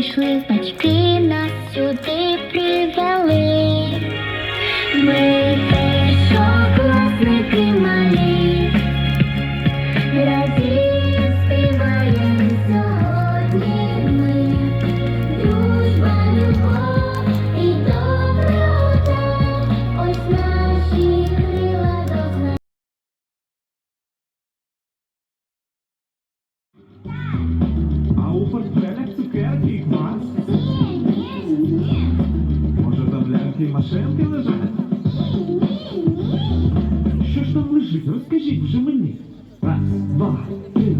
прийшли батьки, нас сюди привели. Ми машинки лежать? Що ж там лежить? Розкажіть вже мені. Раз, два, три,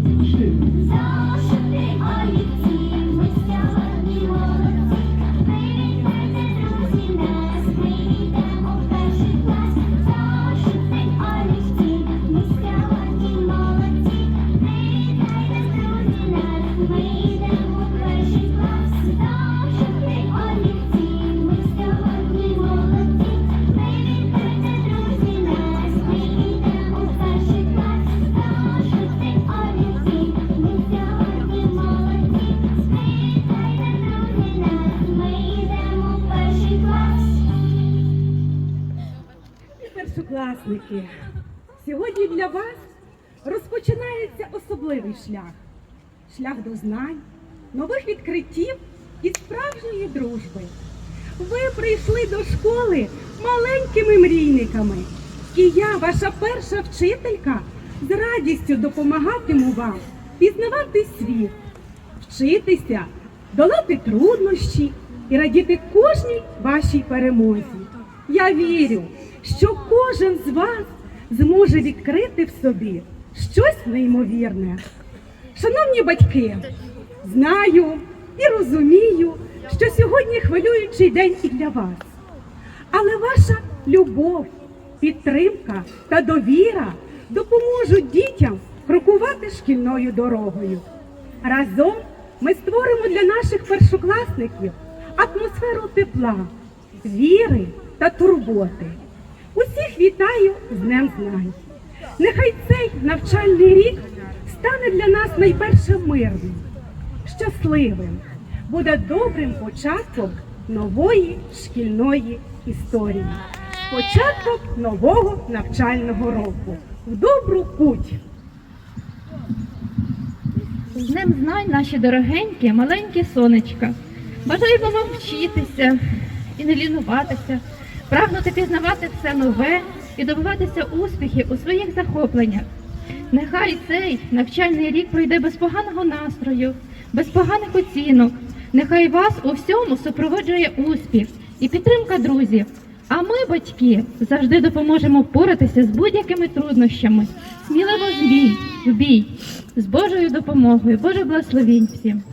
Першокласники, сьогодні для вас розпочинається особливий шлях. Шлях до знань, нових відкриттів і справжньої дружби. Ви прийшли до школи маленькими мрійниками. І я, ваша перша вчителька, з радістю допомагатиму вам пізнавати світ, вчитися, долати труднощі і радіти кожній вашій перемозі. Я вірю, що кожен з вас зможе відкрити в собі щось неймовірне. Шановні батьки, знаю і розумію, що сьогодні хвилюючий день і для вас. Але ваша любов, підтримка та довіра допоможуть дітям крокувати шкільною дорогою. Разом ми створимо для наших першокласників атмосферу тепла, віри та турботи. Усіх вітаю з Днем Знань. Нехай цей навчальний рік стане для нас найперше мирним, щасливим, буде добрим початком нової шкільної історії. Початок нового навчального року. В добру путь! З Днем знань, наші дорогенькі, маленькі сонечка. Бажаємо вам вчитися і не лінуватися, прагнути пізнавати все нове і добиватися успіхів у своїх захопленнях. Нехай цей навчальний рік пройде без поганого настрою, без поганих оцінок. Нехай вас у всьому супроводжує успіх і підтримка друзів. А ми, батьки, завжди допоможемо впоратися з будь-якими труднощами. Сміливо в бій, в бій, з Божою допомогою. Боже благословінь всім.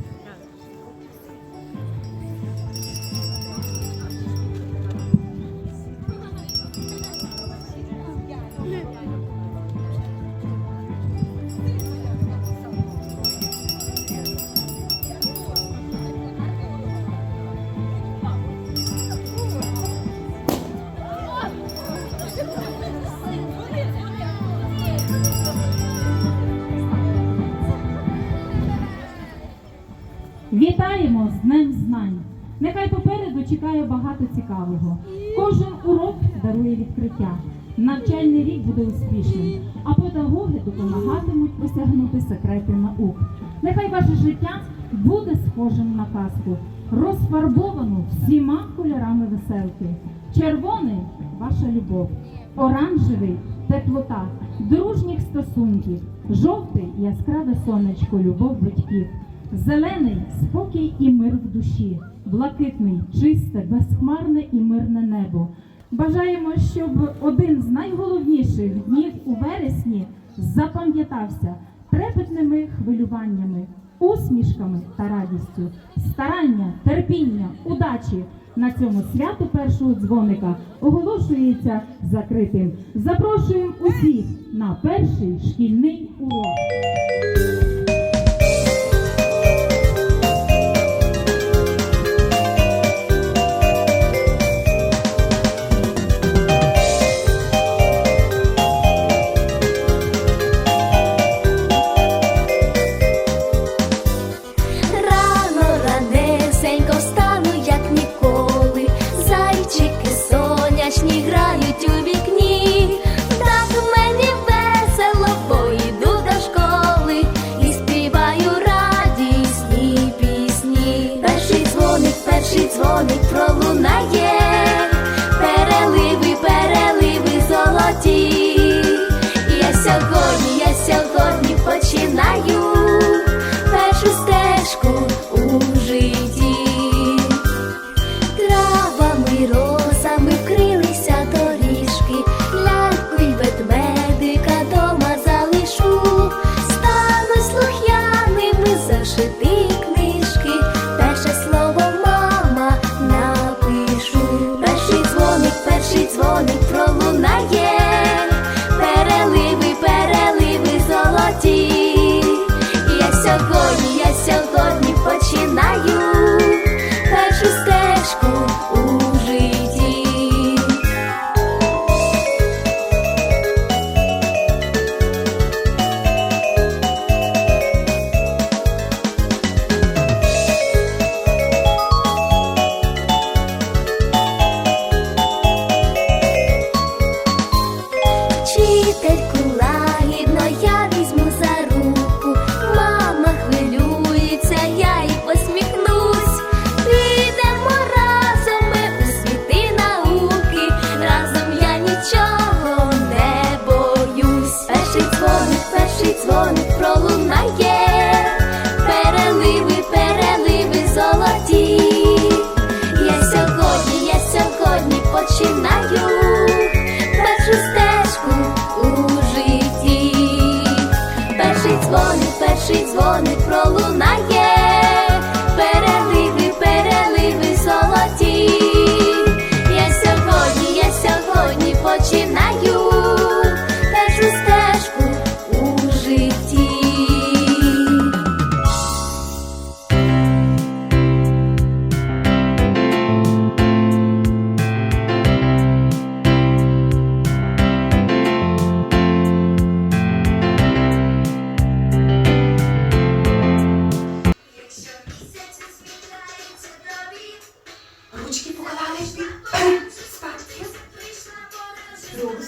Вітаємо з Днем Знань! Нехай попереду чекає багато цікавого. Кожен урок дарує відкриття. Навчальний рік буде успішним, а педагоги допомагатимуть осягнути секрети наук. Нехай ваше життя буде схожим на казку, розфарбовану всіма кольорами веселки. Червоний ваша любов, оранжевий теплота, дружніх стосунків, жовтий яскраве сонечко, любов батьків. Зелений спокій і мир в душі, блакитний, чисте, безхмарне і мирне небо. Бажаємо, щоб один з найголовніших днів у вересні запам'ятався трепетними хвилюваннями, усмішками та радістю, старання, терпіння, удачі. На цьому свято першого дзвоника оголошується закритим. Запрошуємо усіх на перший шкільний урок.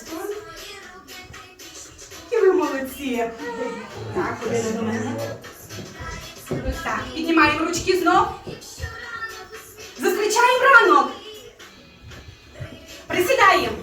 тут. І ви молодці. Так, ходили до мене. Так, піднімаємо ручки знов. Зустрічаємо ранок. Присідаємо.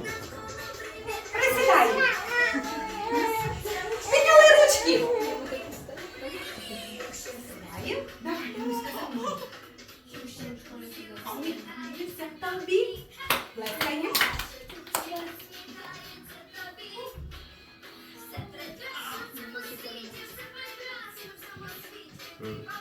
Mm.